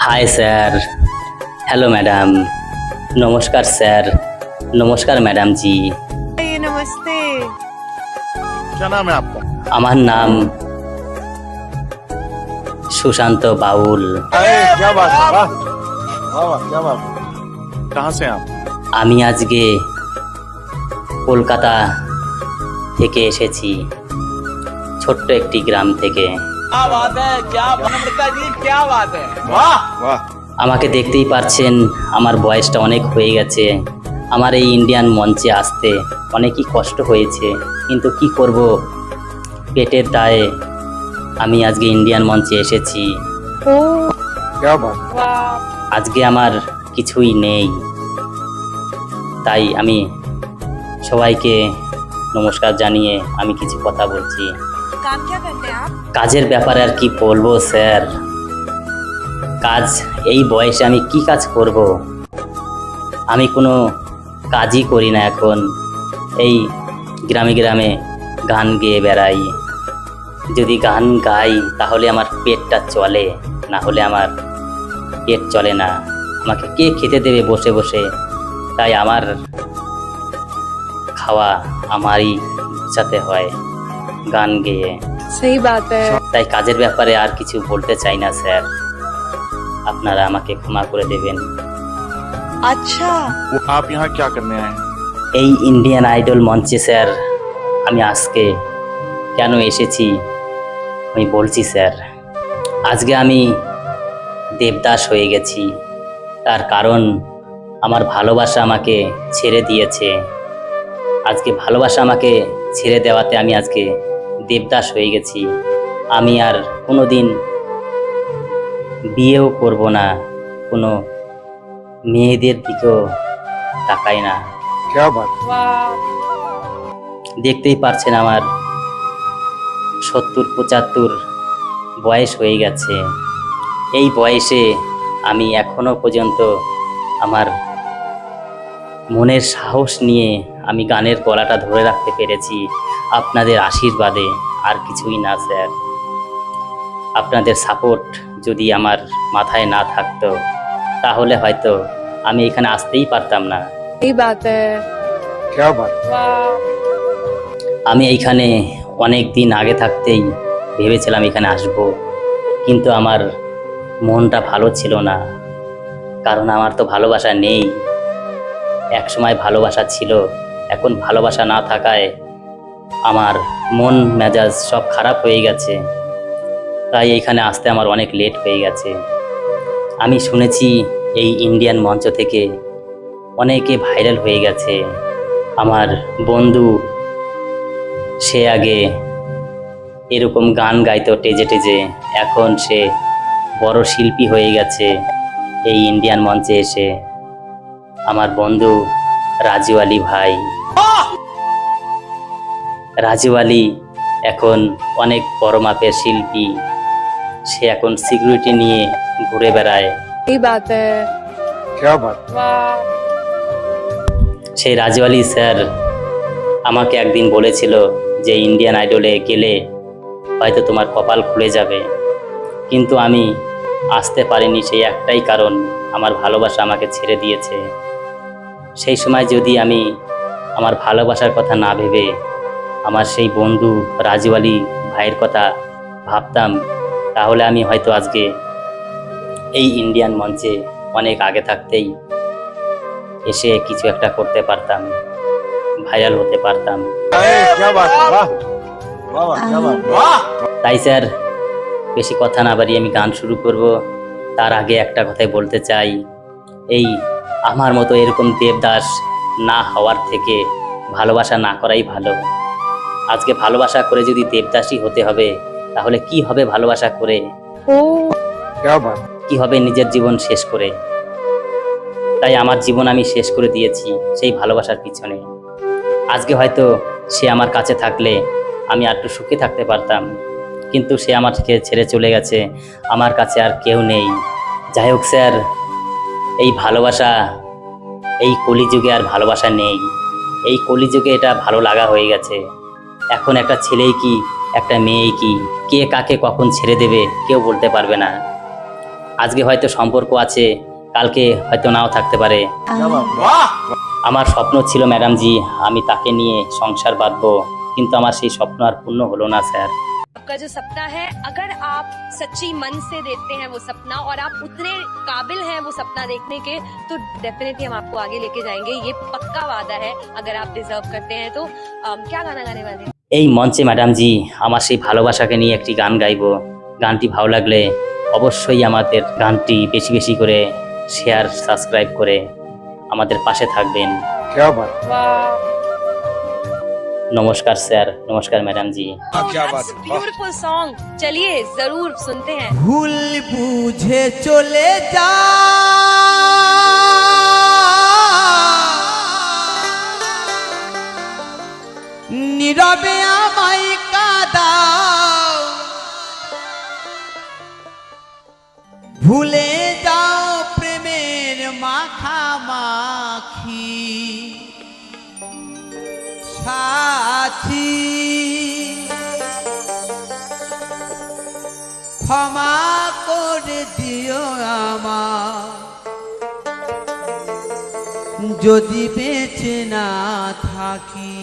Hi sir. Hello madam. নমস্কার sir. নমস্কার madam ji. নমস্তে। আমার নাম সুশান্ত বাউল। আমি আজকে কলকাতা থেকে এসেছি ছোট্ট একটি গ্রাম থেকে। क्या बात है क्या विनम्रता जी क्या बात है वाह वाह আমাকে দেখতেই পারছেন আমার বয়সটা অনেক হয়ে গেছে আমার এই ইন্ডিয়ান মঞ্চে আসতে অনেকই কষ্ট হয়েছে কিন্তু কি করব পেটের দায়ে আমি আজকে ইন্ডিয়ান মঞ্চে এসেছি ओ क्या बात वाह আজকে আমার কিছুই নেই তাই আমি সবাইকে নমস্কার জানিয়ে আমি কিছু কথা বলছি কাজের ব্যাপারে আর কি বলব, স্যার? কাজ, এই বয়সে আমি কি কাজ করব। আমি কোনো কাজই করি না এখন। এই গ্রামে গ্রামে গান গেয়ে বেড়াই। যদি গান গাই, তাহলে আমার পেটটা চলে। না হলে আমার পেট চলে না। আমাকে কে খেতে দেবে বসে বসে? তাই আমার খাওয়া আমারই ইচ্ছাতে হয়। গান গেয়ে। সেই বাত। তাই কাজের ব্যাপারে আর কিছু বলতে চাই না স্যার। আপনারা আমাকে ক্ষমা করে দেবেন। আচ্ছা। আপ করনে আয়ে? এই ইন্ডিয়ান আইডল মঞ্চে স্যার আমি আজকে কেন এসেছি? আমি বলছি স্যার আজকে আমি দেবদাস হয়ে গেছি। তার কারণ আমার ভালোবাসা আমাকে ছেড়ে দিয়েছে। আজকে ভালোবাসা আমাকে ছেড়ে দেওয়াতে আমি আজকে দেবদাস হয়ে গেছি। আমি আর কোনো দিন বিয়েও করব না। কোনো মেয়েদের দিকেও তাকাই না। দেখতেই পারছেন আমার সত্তর পঁচাত্তর বয়স হয়ে গেছে। এই বয়সে আমি এখনও পর্যন্ত আমার মনের সাহস নিয়ে আমি গানের গলাটা ধরে রাখতে পেরেছি। আপনাদের আশীর্বাদে আর কিছুই না স্যার। আপনাদের সাপোর্ট যদি আমার মাথায় না থাকতো তাহলে হয়তো আমি এখানে আসতেই পারতাম না। আমি এইখানে অনেক দিন আগে থাকতেই ভেবেছিলাম এখানে আসব কিন্তু আমার মনটা ভালো ছিল না কারণ আমার তো ভালোবাসা নেই। একসময় ভালোবাসা ছিল এখন ভালোবাসা না থাকায় আমার মন মেজাজ সব খারাপ হয়ে গেছে। তাই এইখানে আসতে আমার অনেক লেট হয়ে গেছে। আমি শুনেছি এই ইন্ডিয়ান মঞ্চ থেকে অনেকে ভাইরাল হয়ে গেছে। আমার বন্ধু, সে আগে এরকম গান গাইতো টেজে টেজে, এখন সে বড় শিল্পী হয়ে গেছে এই ইন্ডিয়ান মঞ্চে এসে। আমার বন্ধু রাজু আলী ভাই। রাজু আলী এখন অনেক পরমাপের শিল্পী। সে এখন সিকিউরিটি নিয়ে ঘুরে বেড়ায়। সেই রাজু আলী স্যার আমাকে একদিন বলেছিল যে ইন্ডিয়ান আইডলে গেলে হয়তো তোমার কপাল খুলে যাবে। কিন্তু আমি আসতে পারিনি সেই একটাই কারণ আমার ভালোবাসা আমাকে ছেড়ে দিয়েছে। সেই সময় যদি আমি আমার ভালোবাসার কথা না ভেবে আমার সেই বন্ধু রাজু আলী ভাইয়ের কথা ভাবতাম, তাহলে আমি হয়তো আজকে এই ইন্ডিয়ান মঞ্চে অনেক আগে থাকতেই এসে কিছু একটা করতে পারতাম ভাইরাল হতে পারতাম। তাই স্যার, বেশি কথা না বাড়িয়ে আমি গান শুরু করব। তার আগে একটা কথাই বলতে চাই। এই আমার মতো এরকম দেবদাস না হওয়ার থেকে ভালোবাসা না করাই ভালো। আজকে ভালোবাসা করে যদি দেবদাসই হতে হবে তাহলে কি হবে ভালোবাসা করে? কি হবে নিজের জীবন শেষ করে? তাই আমার জীবন আমি শেষ করে দিয়েছি সেই ভালোবাসার পিছনে। আজকে হয়তো সে আমার কাছে থাকলে আমি আর একটু সুখে থাকতে পারতাম কিন্তু সে আমাকে ছেড়ে চলে গেছে আমার কাছে আর কেউ নেই। যাই হোক স্যার এই ভালোবাসা, এই কলিযুগে আর ভালোবাসা নেই। এই কলিযুগে এটা ভালো লাগা হয়ে গেছে। এখন একটা ছেলেই কি, একটা মেয়েই কি, কে কাকে কখন ছেড়ে দেবে কেউ বলতে পারবে না। আজকে হয়তো সম্পর্ক আছে, কালকে হয়তো নাও থাকতে পারে। আমার স্বপ্ন ছিল ম্যাডামজি আমি তাকে নিয়ে সংসার বাঁধবো, কিন্তু আমার সেই স্বপ্ন আর পূর্ণ হলো না, স্যার। आपका जो सपना है अगर आप सच्ची मन से देखते हैं वो सपना और आप उतने काबिल हैं वो सपना देखने के तो डेफिनेटली हम आपको आगे लेके जाएंगे ये पक्का वादा है अगर आप डिजर्व करते हैं तो अम, क्या गाना गाने वाले हैं এই মঞ্চে ম্যাডামজি আমার সেই ভালোবাসাকে নিয়ে একটি গান গাইবো গানটি ভালো লাগলে অবশ্যই আমাদের গানটি বেশি বেশি করে শেয়ার সাবস্ক্রাইব করে আমাদের পাশে থাকবেন क्या बात নমস্কার স্যার নমস্কার ম্যাডামজি क्या बात है ब्यूटीफुल सॉन्ग चलिए जरूर सुनते हैं ভুল বুঝে চলে যা নীরবে আমায় কাদাও ভুলে যাও প্রেমের মাখামাখি সাথী ক্ষমা করে দিও আমার। যদি বেঁচে না থাকি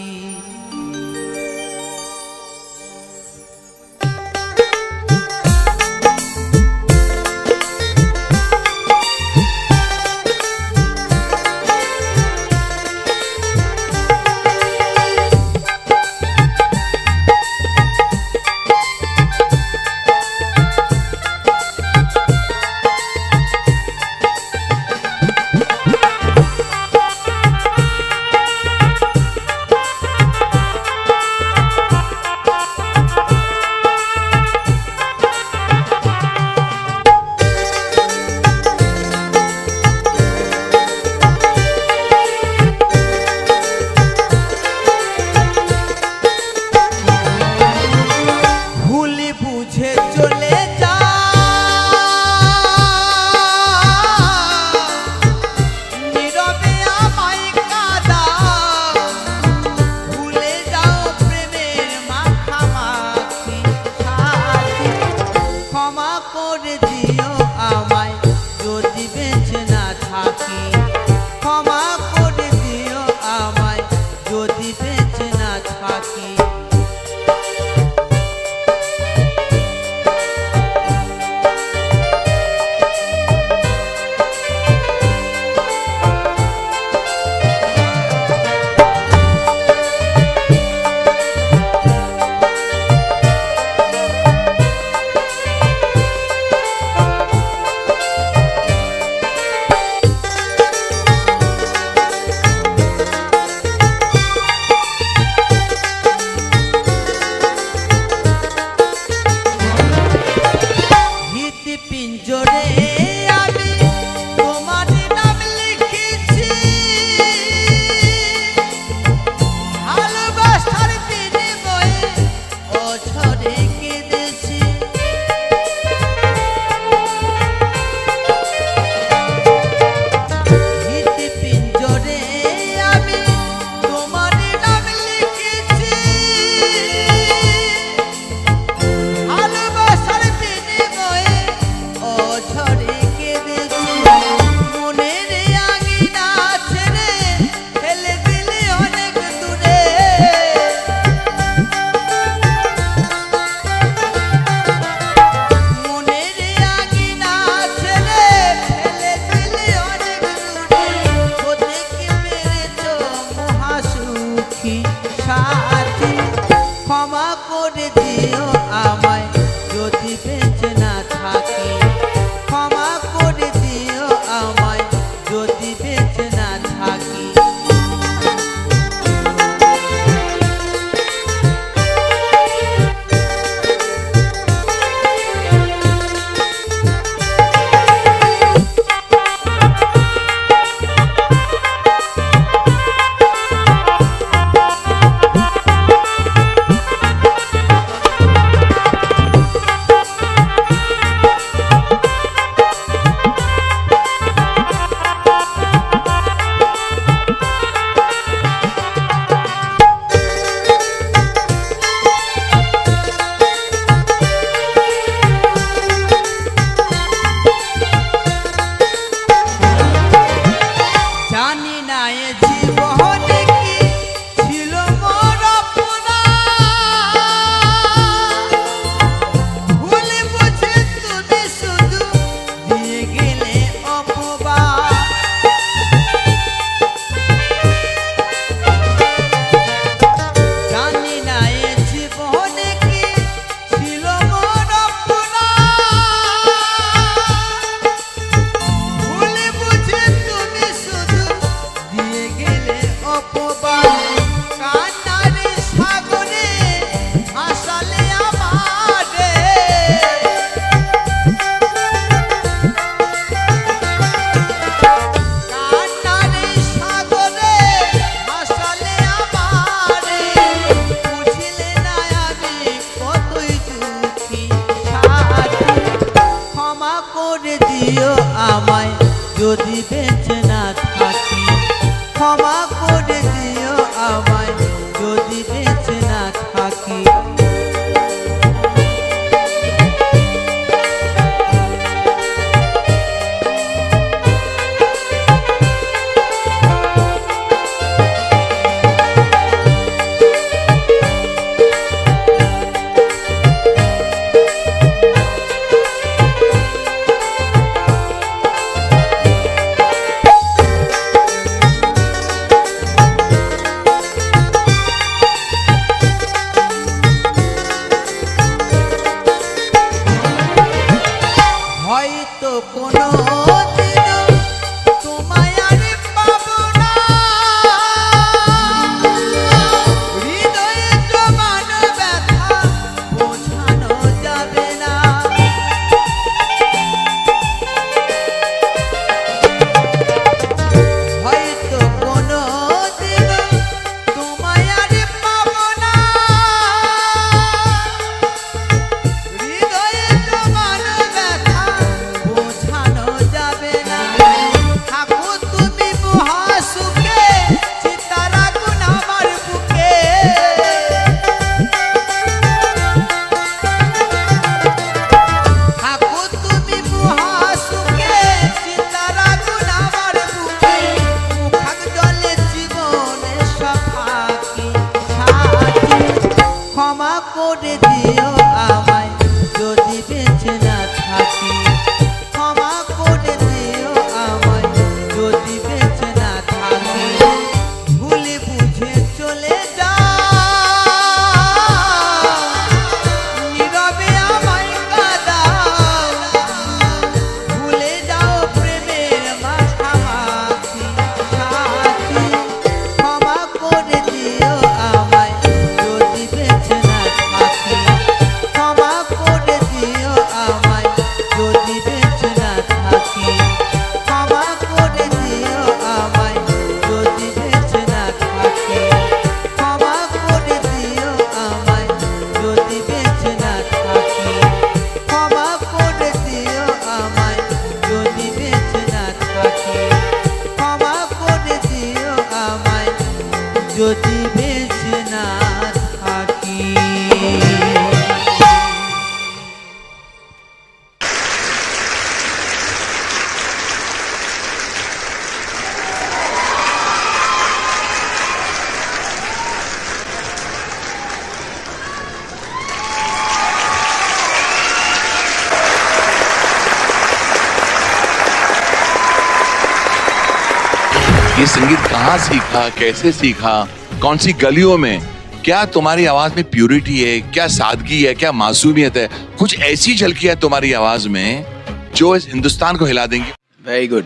ये संगीत कहाँ सीखा? कैसे सीखा? कौन सी गलियों में? क्या तुम्हारी आवाज़ में प्योरिटी है? क्या सादगी है? क्या मासूमियत है? कुछ ऐसी झलकी है तुम्हारी आवाज़ में जो इस हिंदुस्तान को हिला देंगी। वेरी गुड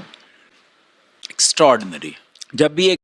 एक्स्ट्रॉर्डनरी जब भी एक